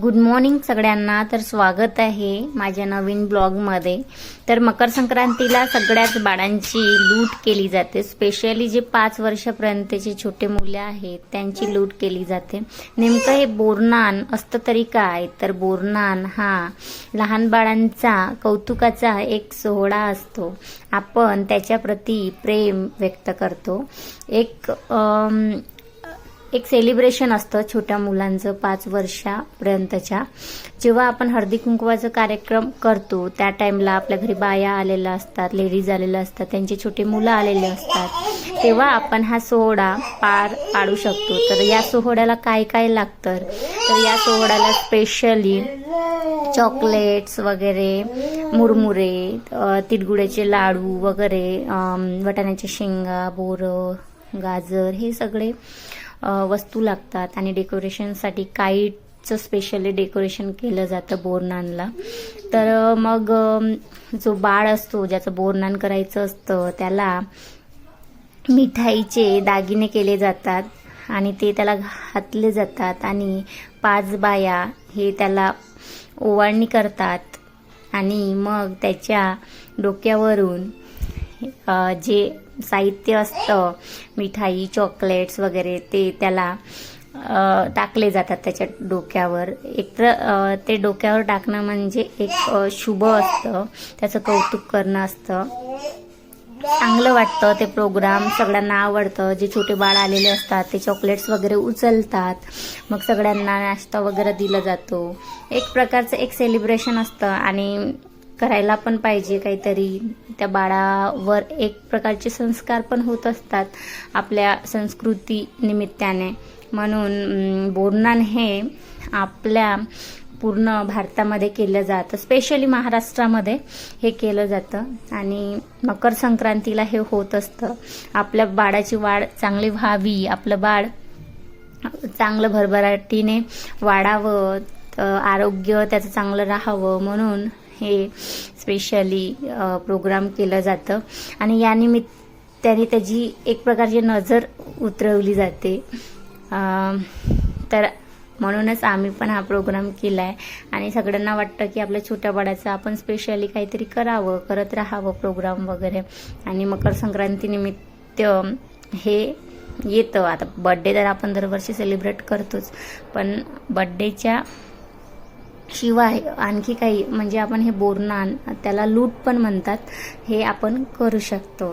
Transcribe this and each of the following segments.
Good morning सगळ्यांना. तर स्वागत आहे माझ्या नवीन ब्लॉगमध्ये. तर मकर संक्रांतीला सगळ्याच बाळांची लूट केली जाते. स्पेशली जे पाच वर्षापर्यंतचे छोटे मुले आहेत त्यांची लूट केली जाते. नेमकं हे बोरनान असतं तरी काय? तर बोरनान हा लहान बाळांचा कौतुकाचा एक सोहळा असतो. आपण त्याच्याप्रती प्रेम व्यक्त करतो. एक एक सेलिब्रेशन असतं छोट्या मुलांचं पाच वर्षापर्यंतच्या. जेव्हा आपण हळदी कुंकवाचा कार्यक्रम करतो त्या टाइमला आपल्या घरी बाया आलेल्या असतात लेडीज आलेल्या असतात त्यांचे छोटे मुलं आलेले असतात. तेव्हा आपण हा सोहळा पार पाडू शकतो. तर या सोहळ्याला काय काय लागतं? तर या सोहळ्याला स्पेशली चॉकलेट्स वगैरे मुरमुरे अ, लाडू वगैरे वटाण्याच्या शेंगा बोरं गाजर हे सगळे वस्तू लागतात आणि डेकोरेशनसाठी काईटचं स्पेशली डेकोरेशन केलं जातं बोरनानला तर मग जो बाळ असतो ज्याचं बोरनान करायचं असतं त्याला मिठाईचे दागिने केले जातात आणि ते त्याला घातले जातात आणि पाच बाया हे त्याला ओवाळणी करतात आणि मग त्याच्या डोक्यावरून जे साहित्य असतं मिठाई चॉकलेट्स वगैरे ते त्याला टाकले जातात त्याच्या डोक्यावर. एक तर ते डोक्यावर टाकणं म्हणजे एक शुभ असतं. त्याचं कौतुक करणं असतं. चांगलं वाटतं ते प्रोग्राम सगळ्यांना आवडतं. जे छोटे बाळ आलेले असतात ते चॉकलेट्स वगैरे उचलतात. मग सगळ्यांना नाश्ता वगैरे दिला जातो. एक प्रकारचं एक सेलिब्रेशन असतं आणि करायला पण पाहिजे काहीतरी. त्या बाळावर एक प्रकारचे संस्कार पण होत असतात आपल्या संस्कृती निमित्ताने. म्हणून बोरणान बोरनान हे आपल्या पूर्ण भारतामध्ये केलं जातं. स्पेशली महाराष्ट्रामध्ये हे केलं जातं. आणि मकर संक्रांतीला हे होत असतं. आपल्या बाळाची वाढ चांगली व्हावी. आपलं बाळ चांगलं भरभराटीने वाढावं. आरोग्य त्याचं चांगलं राहावं. म्हणून हे स्पेशली प्रोग्राम केलं जातं. आणि यानिमित्त त्याने त्याची एक प्रकारची नजर उतरवली जाते. तर म्हणूनच आम्ही पण हा प्रोग्राम केला आहे आणि सगळ्यांना वाटतं की आपल्या छोट्या बाळाचं आपण स्पेशली काहीतरी करावं करत राहावं प्रोग्राम वगैरे. आणि मकर संक्रांतीनिमित्त हे येतं. आता बड्डे तर आपण दरवर्षी सेलिब्रेट करतोच. पण बड्डेच्या शिवाय आणखी काही म्हणजे आपण हे बोरनान त्याला लूट पण म्हणतात हे आपण करू शकतो.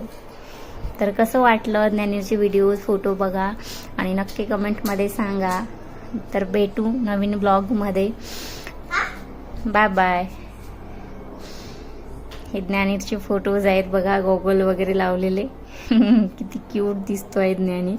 तर कसं वाटलं ज्ञानीचे व्हिडिओज फोटो बघा आणि नक्की कमेंटमध्ये सांगा. तर भेटू नवीन ब्लॉगमध्ये बाय बाय हे ज्ञानीरचे फोटोज आहेत बघा गोगल वगैरे लावलेले. किती क्यूट दिसतोय ज्ञानीर.